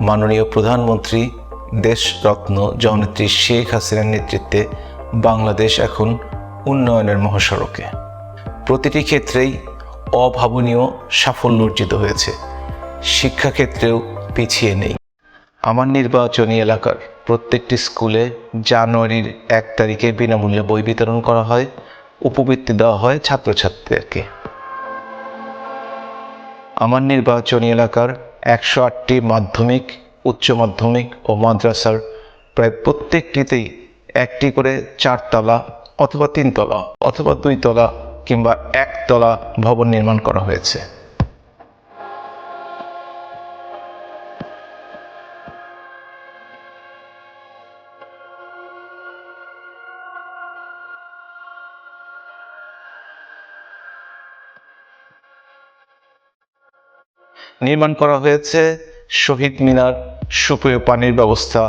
মাননীয় প্রধানমন্ত্রী দেশরত্ন জননেত্রী শেখ হাসিনার নেতৃত্বে বাংলাদেশ এখন উন্নয়নের মহাসড়কে। প্রতিটি ক্ষেত্রেই অভাবনীয় সাফল্য অর্জিত হয়েছে। শিক্ষাক্ষেত্রেও পিছিয়ে নেই। আমার নির্বাচনী এলাকার প্রত্যেকটি স্কুলে জানুয়ারির এক তারিখে বিনামূল্যে বই বিতরণ করা হয়, উপবৃত্তি দেওয়া হয় ছাত্রছাত্রীদেরকে। আমার নির্বাচনী এলাকার একশো আটটি মাধ্যমিক, উচ্চ মাধ্যমিক ও মাদ্রাসার প্রায় প্রত্যেকটিতেই একটি করে চারতলা অথবা তিনতলা অথবা দুইতলা কিংবা একতলা ভবন নির্মাণ করা হয়েছে। নির্মাণ করা হয়েছে শহীদ মিনার, সুপেয় পানির ব্যবস্থা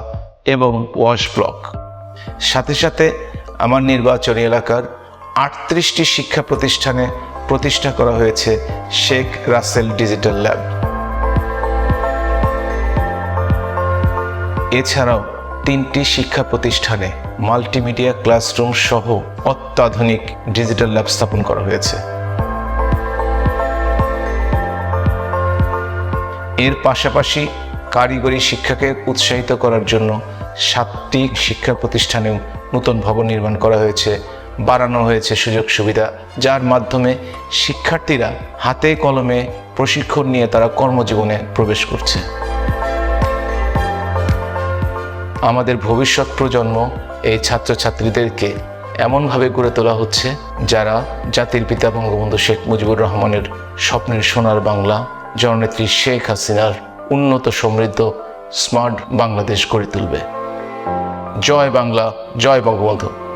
এবং ওয়াশ ব্লক। সাথে সাথে আমার নির্বাচনী এলাকার আটত্রিশটি শিক্ষা প্রতিষ্ঠানে প্রতিষ্ঠা করা হয়েছে শেখ রাসেল ডিজিটাল ল্যাব। এছাড়াও তিনটি শিক্ষা প্রতিষ্ঠানে মাল্টিমিডিয়া ক্লাসরুম সহ অত্যাধুনিক ডিজিটাল ল্যাব স্থাপন করা হয়েছে। এর পাশাপাশি কারিগরি শিক্ষাকে উৎসাহিত করার জন্য সাতটি শিক্ষা প্রতিষ্ঠানেও নতুন ভবন নির্মাণ করা হয়েছে, বাড়ানো হয়েছে সুযোগ সুবিধা, যার মাধ্যমে শিক্ষার্থীরা হাতে কলমে প্রশিক্ষণ নিয়ে তারা কর্মজীবনে প্রবেশ করছে। আমাদের ভবিষ্যৎ প্রজন্ম এই ছাত্রছাত্রীদেরকে এমনভাবে গড়ে তোলা হচ্ছে, যারা জাতির পিতা বঙ্গবন্ধু শেখ মুজিবুর রহমানের স্বপ্নের সোনার বাংলা জননেত্রী শেখ হাসিনার উন্নত সমৃদ্ধ স্মার্ট বাংলাদেশ গড়ে তুলবে। জয় বাংলা জয় বঙ্গবন্ধু।